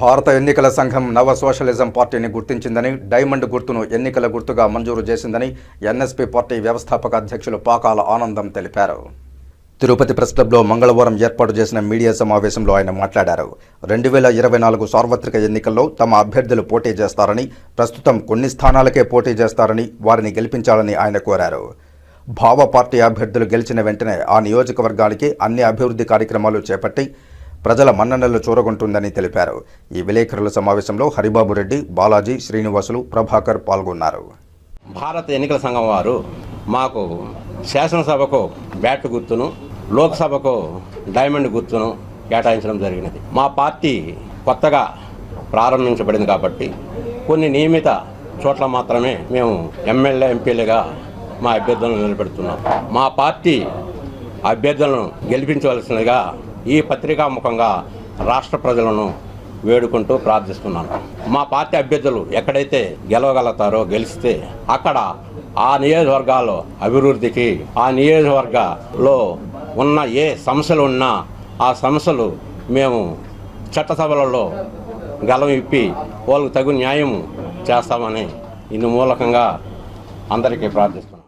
భారత ఎన్నికల సంఘం నవ సోషలిజం పార్టీని గుర్తించిందని డైమండ్ గుర్తును ఎన్నికల గుర్తుగా మంజూరు చేసిందని ఎన్ఎస్పీ పార్టీ వ్యవస్థాపక అధ్యక్షులు పాకాల ఆనందం తెలిపారు. తిరుపతి ప్రెస్ క్లబ్లో మంగళవారం ఏర్పాటు చేసిన మీడియా సమావేశంలో ఆయన మాట్లాడారు. రెండు వేల ఇరవై నాలుగు సార్వత్రిక ఎన్నికల్లో తమ అభ్యర్థులు పోటీ చేస్తారని ప్రస్తుతం కొన్ని స్థానాలకే పోటీ చేస్తారని వారిని గెలిపించాలని ఆయన కోరారు. భావ పార్టీ అభ్యర్థులు గెలిచిన వెంటనే ఆ నియోజకవర్గానికి అన్ని అభివృద్ధి కార్యక్రమాలు చేపట్టి ప్రజల మన్ననలు చూరగొంటుందని తెలిపారు. ఈ విలేకరుల సమావేశంలో హరిబాబు రెడ్డి బాలాజీ శ్రీనివాసులు ప్రభాకర్ పాల్గొన్నారు. భారత ఎన్నికల సంఘం వారు మాకు శాసనసభకు బ్యాట్ గుర్తును లోక్సభకు డైమండ్ గుర్తును కేటాయించడం జరిగినది. మా పార్టీ కొత్తగా ప్రారంభించబడింది కాబట్టి కొన్ని నియమిత చోట్ల మాత్రమే మేము ఎమ్మెల్యే ఎంపీలుగా మా అభ్యర్థులను నిలబెడుతున్నాం. మా పార్టీ అభ్యర్థులను గెలిపించవలసినదిగా ఈ పత్రికా ముఖంగా రాష్ట్ర ప్రజలను వేడుకుంటూ ప్రార్థిస్తున్నాను. మా పార్టీ అభ్యర్థులు ఎక్కడైతే గెలవగలుగుతారో గెలిస్తే అక్కడ ఆ నియోజకవర్గాల్లో అభివృద్ధికి ఆ నియోజకవర్గంలో ఉన్న ఏ సమస్యలు ఉన్నా ఆ సమస్యలు మేము చట్టసభలలో గలం ఇప్పి వాళ్ళకు తగు న్యాయం చేస్తామని ఇందు మూలకంగా అందరికీ ప్రార్థిస్తున్నాను.